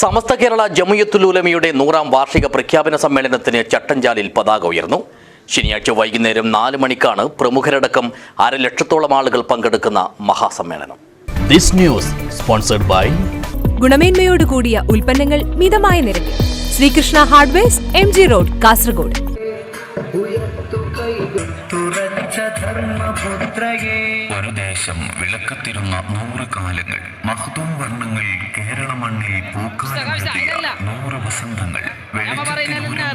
സമസ്ത കേരള ജമുയത്തുലുലമയുടെ നൂറാം വാർഷിക പ്രഖ്യാപന സമ്മേളനത്തിന് ചട്ടഞ്ചാലിൽ പതാക ഉയർന്നു. ശനിയാഴ്ച വൈകുന്നേരം നാല് മണിക്കാണ് പ്രമുഖരടക്കം അരലക്ഷത്തോളം ആളുകൾ പങ്കെടുക്കുന്ന മഹാസമ്മേളനം. This news sponsored by ഗുണമേന്മയോട് കൂടിയ ഉൽപ്പന്നങ്ങൾ മിതമായ നിരക്കിൽ. Sreekrishna hardware M G road Kasaragod. ഒരു ദേശം വിളക്കത്തിരുന്ന നൂറ് കാലങ്ങൾ മഹത്വം വർണങ്ങൾ കേരള മണ്ണിൽ നൂറ് വസന്തങ്ങൾ.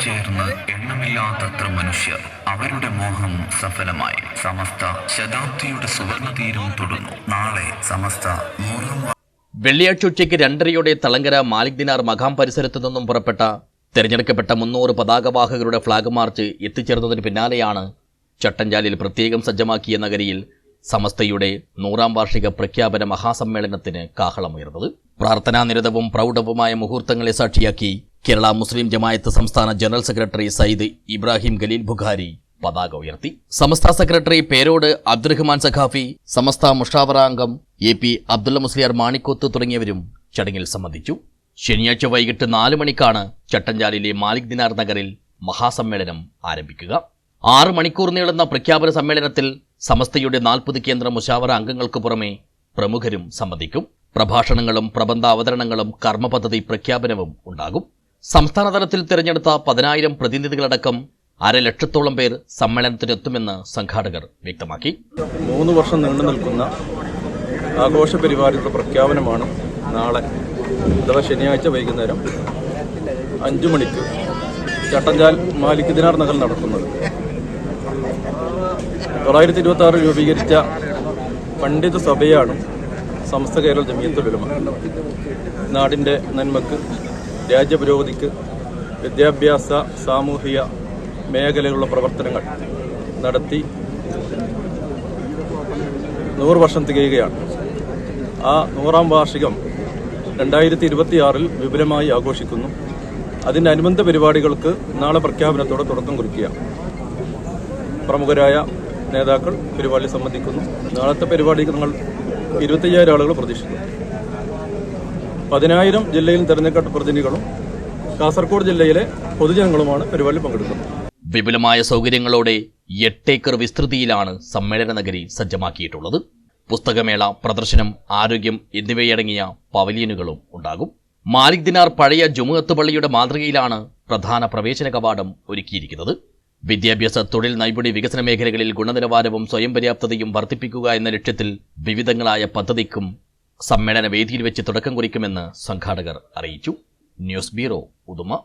ചേർന്ന് എണ്ണമില്ലാത്തത്ര മനുഷ്യർ. അവരുടെ മോഹം സഫലമായി. സമസ്ത ശതാബ്ദിയുടെ സുവർണതീരം തൊടുന്നു. നാളെ സമസ്ത നൂറാം വെള്ളിയാഴ്ച ഉച്ചയ്ക്ക് രണ്ടരയോടെ തളങ്കര മാലിക് ദിനാർ മഖാം പരിസരത്തു നിന്നും പുറപ്പെട്ട തെരഞ്ഞെടുക്കപ്പെട്ട മുന്നൂറ് പതാകവാഹകരുടെ ഫ്ളാഗ് മാർച്ച് എത്തിച്ചേർന്നതിന് പിന്നാലെയാണ് ചട്ടഞ്ചാലിൽ പ്രത്യേകം സജ്ജമാക്കിയ നഗരിയിൽ സമസ്തയുടെ നൂറാം വാർഷിക പ്രഖ്യാപന മഹാസമ്മേളനത്തിന് കാഹളമുയർന്നത്. പ്രാർത്ഥനാനിരതവും പ്രൗഢവുമായ മുഹൂർത്തങ്ങളെ സാക്ഷിയാക്കി കേരള മുസ്ലിം ജമായത്ത് സംസ്ഥാന ജനറൽ സെക്രട്ടറി സയ്യിദ് ഇബ്രാഹിം ഖലീൽ ബുഖാരി പതാക ഉയർത്തി. സമസ്ത സെക്രട്ടറി പേരോട് അബ്ദുറഹ്മാൻ സഖാഫി സമസ്ത മുഷാവറ അംഗം എ പി അബ്ദുള്ള മുസ്ലിയാർ മാണിക്കോത്ത് തുടങ്ങിയവരും ചടങ്ങിൽ സംബന്ധിച്ചു. ശനിയാഴ്ച വൈകിട്ട് നാല് മണിക്കാണ് ചട്ടഞ്ചാലിലെ മാലിക് ദിനാർ നഗറിൽ മഹാസമ്മേളനം ആരംഭിക്കുക. ആറ് മണിക്കൂർ നീളുന്ന പ്രഖ്യാപന സമ്മേളനത്തിൽ സമസ്തയുടെ നാൽപ്പത് കേന്ദ്ര മുഷാവറ അംഗങ്ങൾക്ക് പുറമെ പ്രമുഖരും സംബന്ധിക്കും. പ്രഭാഷണങ്ങളും പ്രബന്ധ അവതരണങ്ങളും കർമ്മപദ്ധതി പ്രഖ്യാപനവും ഉണ്ടാകും. സംസ്ഥാന തലത്തിൽ തിരഞ്ഞെടുത്ത പതിനായിരം പ്രതിനിധികളടക്കം അരലക്ഷത്തോളം പേർ സമ്മേളനത്തിനെത്തുമെന്ന് സംഘാടകർ വ്യക്തമാക്കി. മൂന്ന് വർഷം നീണ്ടു നിൽക്കുന്ന ആഘോഷ പരിപാടിയുടെ പ്രഖ്യാപനമാണ് നാളെ അഥവാ ശനിയാഴ്ച വൈകുന്നേരം അഞ്ചു മണിക്ക് ചട്ടഞ്ചാൽ മാലിക് ദിനാർ നഗർ നടക്കുന്നത്. തൊള്ളായിരത്തി ഇരുപത്തി ആറ് രൂപീകരിച്ച പണ്ഡിത സഭയാണ് സമസ്ത കേരള ജമീയത്തുലമ നാടിന്റെ നന്മക്ക് രാജ്യപുരോഗതിക്ക് വിദ്യാഭ്യാസ സാമൂഹിക മേഖലയിലുള്ള പ്രവർത്തനങ്ങൾ നടത്തി നൂറ് വർഷം തികയുകയാണ്. ആ നൂറാം വാർഷികം രണ്ടായിരത്തി ഇരുപത്തിയാറിൽ വിപുലമായി ആഘോഷിക്കുന്നു. അതിന്റെ അനുബന്ധ പരിപാടികൾക്ക് നാളെ പ്രഖ്യാപനത്തോടെ തുടക്കം കുറിക്കുകയാണ്. പ്രമുഖരായ നേതാക്കൾ പരിപാടി സംബന്ധിക്കുന്നു. നാളത്തെ പരിപാടിക്ക് ഞങ്ങൾ ഇരുപത്തയ്യായിരം ആളുകൾ പ്രതീക്ഷിക്കുന്നു. പതിനായിരം ജില്ലയിൽ തെരഞ്ഞെടുക്കപ്പെട്ട പ്രതിനിധികളും കാസർഗോഡ് ജില്ലയിലെ പൊതുജനങ്ങളുമാണ് പരിപാടിയിൽ പങ്കെടുക്കുന്നത്. വിപുലമായ സൗകര്യങ്ങളോടെ എട്ടേക്കർ വിസ്തൃതിയിലാണ് സമ്മേളന നഗരി സജ്ജമാക്കിയിട്ടുള്ളത്. പുസ്തകമേള പ്രദർശനം ആരോഗ്യം എന്നിവയടങ്ങിയ പവലിയനുകളും ഉണ്ടാകും. മാലിക് ദിനാർ പഴയ ജുമുഅത്ത് പള്ളിയുടെ മാതൃകയിലാണ് പ്രധാന പ്രവേശന കവാടം ഒരുക്കിയിരിക്കുന്നത്. വിദ്യാഭ്യാസ തൊഴിൽ നൈപുണി വികസന മേഖലകളിൽ ഗുണനിലവാരവും സ്വയം പര്യാപ്തതയും വർദ്ധിപ്പിക്കുക എന്ന ലക്ഷ്യത്തിൽ വിവിധങ്ങളായ പദ്ധതിക്കും സമ്മേളന വേദിയിൽ വെച്ച് തുടക്കം കുറിക്കുമെന്ന് സംഘാടകർ അറിയിച്ചു. News bureau Uduma.